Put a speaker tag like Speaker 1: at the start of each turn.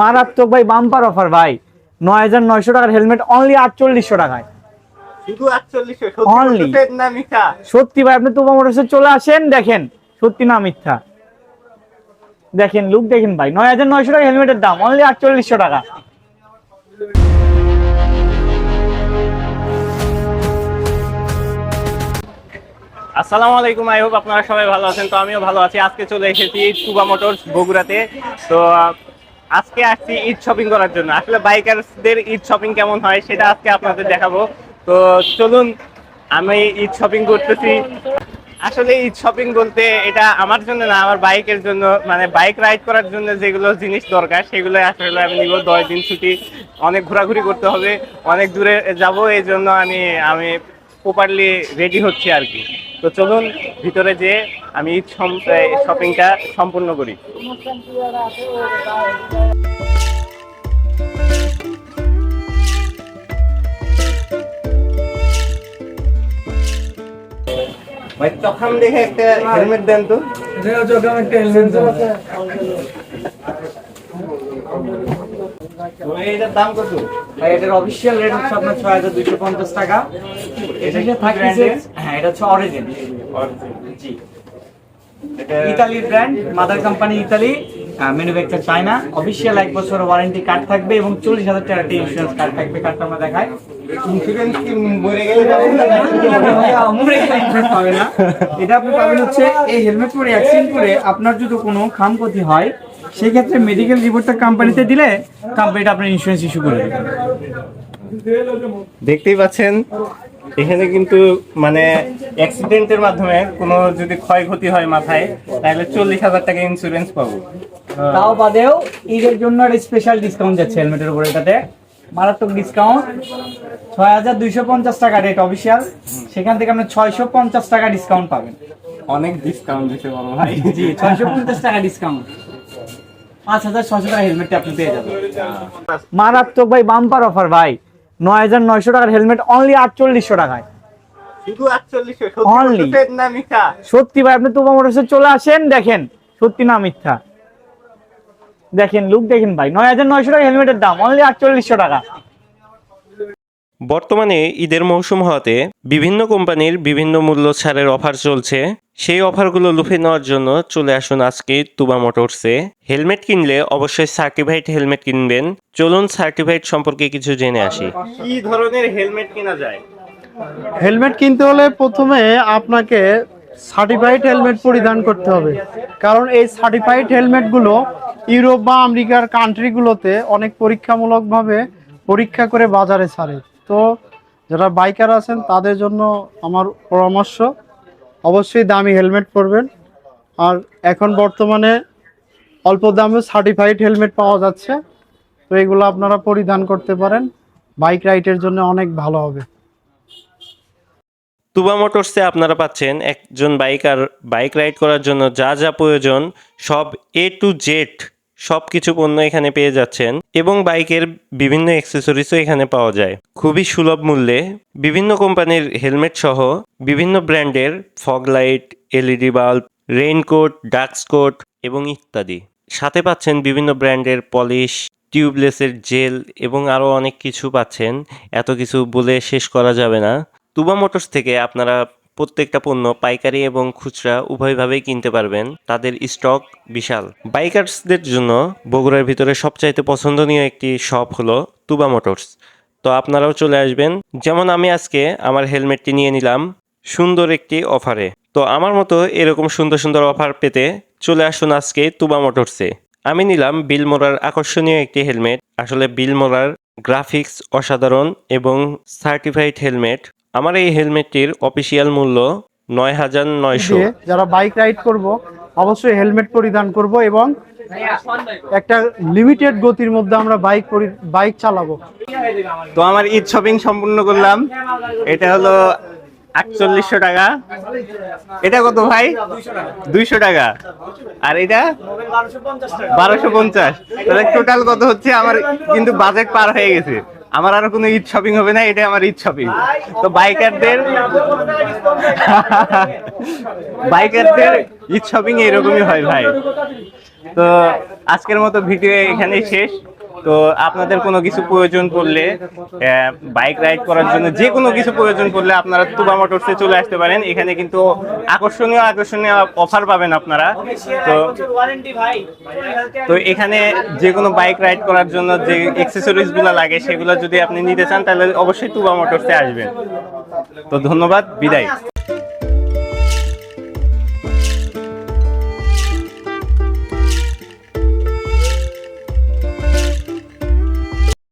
Speaker 1: মারাত্মক ভাই bumper offer ভাই। নয় হাজার নয়শো টাকার হেলমেট অনলি আটচল্লিশশো টাকায়।
Speaker 2: শুধু সত্যি
Speaker 1: ভাই আপনি তুবা মোটরসে চলে আসেন দেখেন সত্যি না মিথ্যা। দেখেন লুক দেখেন ভাই নয় হাজার নয়শো টাকা হেলমেটের দাম অনলি আটচল্লিশশো টাকা।
Speaker 2: আসসালামু আলাইকুম আই হোপ আপনারা সবাই ভালো আছেন। তো আমিও ভালো আছি। আজকে চলে এসেছি টুবা মোটরস বগুড়াতে। তো আজকে আসছি ঈদ শপিং করার জন্য। আসলে বাইকারদের ঈদ শপিং কেমন হয় সেটা আজকে আপনাদের দেখাবো। তো চলুন, আমি ঈদ শপিং করতেছি। আসলে ঈদ শপিং বলতে এটা আমার জন্য না, আমার বাইকের জন্য। মানে বাইক রাইড করার জন্য যেগুলো জিনিস দরকার সেগুলো আসলে আমি নিব। দশ দিন ছুটি, অনেক ঘোরাঘুরি করতে হবে, অনেক দূরে যাব। এই জন্য আমি আমি প্রপারলি রেডি হচ্ছে আর কি। তো চলুন ভিতরে যে আমি শপিংটা সম্পূর্ণ করি। ভাই তখন দেখে একটা হেলমেট দেন তো। এটার দাম কত?
Speaker 1: ভাই এটার অফিসিয়াল রেট হচ্ছে আপনার ছয় হাজার দুইশো পঞ্চাশ টাকা। এটা যে হ্যাঁ এটা হচ্ছে অরিজিন জি। ইতালির brand mother company Italy manufacture China official এক বছর ওয়ারেন্টি কার্ড থাকবে এবং চল্লিশ হাজার টাকা ইন্স্যুরেন্স কার্ড থাকবে কার্ডটা আমরা দেখাই।
Speaker 2: ইন্স্যুরেন্স কি মরে গেলে পাবে না।
Speaker 1: এটা আপনি পাবেন হচ্ছে এই হেলমেট পরে অ্যাক্সিডেন্ট করে আপনার যদি কোনো খাম ক্ষতি হয় সেক্ষেত্রে মেডিকেল রিপোর্টটা কোম্পানিতে দিলে কোম্পানিটা আপনার ইন্স্যুরেন্স ইস্যু করে দেবে।
Speaker 2: দেখতেই পাচ্ছেন এখানে কিন্তু মানে অ্যাক্সিডেন্টের মাধ্যমে কোনো যদি ক্ষয়ক্ষতি হয় মাথায় তাহলে চল্লিশ হাজার টাকা ইন্স্যুরেন্স পাবো।
Speaker 1: তাও বাদেও ঈদের জন্য একটা স্পেশাল ডিসকাউন্ট যাচ্ছে হেলমেটের উপরে এটাতে। মারাত্মক ডিসকাউন্ট ছয় হাজার দুইশো পঞ্চাশ টাকা রেট অফিসিয়াল সেখান থেকে আপনি ছয়শো পঞ্চাশ টাকা ডিসকাউন্ট পাবেন।
Speaker 2: অনেক ডিসকাউন্ট দিতে বড় ভাই।
Speaker 1: জি ছয়শো পঞ্চাশ টাকা ডিসকাউন্ট পাঁচ হাজার ছয়শো টাকা হেলমেটটা আপনি পেয়ে যাবেন। মারাত্মক ভাই বাম্পার অফার ভাই। নয় হাজার নয়শো টাকার হেলমেট অনলি আটচল্লিশশো টাকায়।
Speaker 2: শুধু সত্যি
Speaker 1: ভাই আপনি তুবা মোটরসে চলে আসেন দেখেন সত্যি না মিথ্যা। দেখেন লুক দেখেন ভাই নয় হাজার নয়শো টাকা হেলমেটের দাম অনলি আটচল্লিশশো টাকা।
Speaker 3: বর্তমানে ঈদের মৌসুম হওয়াতে বিভিন্ন কোম্পানির বিভিন্ন মূল্য ছাড়ের অফার চলছে। সেই অফারগুলো লুফে নেওয়ার জন্য চলে আসুন আজকে তুবা মোটরসে। হেলমেট কিনলে অবশ্যই সার্টিফাইড হেলমেট কিনবেন। চলুন সার্টিফাইড সম্পর্কে কিছু জেনে আসি।
Speaker 2: কি ধরনের হেলমেট কেনা যায়?
Speaker 4: হেলমেট কিনতে হলে প্রথমে আপনাকে সার্টিফাইড হেলমেট পরিধান করতে হবে। কারণ এই সার্টিফাইড হেলমেটগুলো ইউরোপ বা আমেরিকার কান্ট্রিগুলোতে অনেক পরীক্ষামূলকভাবে পরীক্ষা করে বাজারে ছাড়ে। তো যারা বাইকার আছেন তাদের জন্য আমার পরামর্শ অবশ্যই দামি হেলমেট পরবেন। আর এখন বর্তমানে অল্প দামে সার্টিফাইড হেলমেট পাওয়া যাচ্ছে। তো এগুলো আপনারা পরিধান করতে পারেন। বাইক রাইডের জন্য অনেক ভালো হবে।
Speaker 3: তুবা মোটরসে আপনারা পাচ্ছেন একজন বাইকার বাইক রাইড করার জন্য যা যা প্রয়োজন, সব এ টু জেড সব কিছু পণ্য এখানে পেয়ে যাচ্ছেন এবং বাইকের বিভিন্ন অ্যাক্সেসরিজও এখানে পাওয়া যায়। খুবই সুলভ মূল্যে বিভিন্ন কোম্পানির হেলমেট সহ বিভিন্ন ব্র্যান্ডের fog light LED bulb, raincoat dustcoat এবং ইত্যাদি। সাথে পাচ্ছেন বিভিন্ন ব্র্যান্ডের পলিশ টিউবলেসের জেল এবং আরও অনেক কিছু পাচ্ছেন। এত কিছু বলে শেষ করা যাবে না। তুবা মোটরস থেকে আপনারা প্রত্যেকটা পণ্য পাইকারি এবং খুচরা উভয়ভাবেই কিনতে পারবেন। তাদের স্টক বিশাল। বাইকার্সদের জন্য বগুড়ার ভিতরে সবচাইতে পছন্দনীয় একটি শপ হলো তুবা মোটরস। তো আপনারাও চলে আসবেন। যেমন আমি আজকে আমার হেলমেটটি নিয়ে নিলাম সুন্দর একটি অফারে। তো আমার মতো এরকম সুন্দর সুন্দর অফার পেতে চলে আসুন আজকে তুবা মোটরসে। আমি নিলাম বিলমোরার আকর্ষণীয় একটি হেলমেট। আসলে বিলমোরার গ্রাফিক্স অসাধারণ এবং সার্টিফাইড হেলমেট। আমার এই হেলমেটটির অফিসিয়াল মূল্য নয় হাজার নয়শো।
Speaker 4: যারা বাইক রাইড করব অবশ্যই হেলমেট পরিধান করব এবং একটা লিমিটেড গতির মধ্যে আমরা বাইক বাইক চালাবো।
Speaker 2: তো আমার ঈদ শপিং সম্পূর্ণ করলাম। এটা হলো আটচল্লিশশো টাকা। এটা কত ভাই? দুইশো টাকা। আর এটা? বারোশো পঞ্চাশ। তাহলে টোটাল কত হচ্ছে? আমার কিন্তু বাজেট পার হয়ে গেছে। আমার আর কোনো ঈদ শপিং হবে না এটা আমার ঈদ শপিং তো বাইকারদের বাইকারদের ঈদ শপিং এরকমই হয় ভাই। তো আজকের মতো ভিডিও এখানেই শেষ। তো আপনাদের কোনো কিছু প্রয়োজন পড়লে বাইক রাইড করার জন্য যে কোনো কিছু প্রয়োজন পড়লে আপনারা তুবা মোটরসে চলে আসতে পারেন। এখানে কিন্তু আকর্ষণীয় আকর্ষণীয় অফার পাবেন আপনারা। তো তো এখানে যে কোনো বাইক রাইড করার জন্য যে অ্যাক্সেসরিজগুলো লাগে, সেগুলো যদি আপনি নিতে চান, তাহলে অবশ্যই তুবা মোটরসে আসবেন। তো ধন্যবাদ, বিদায়।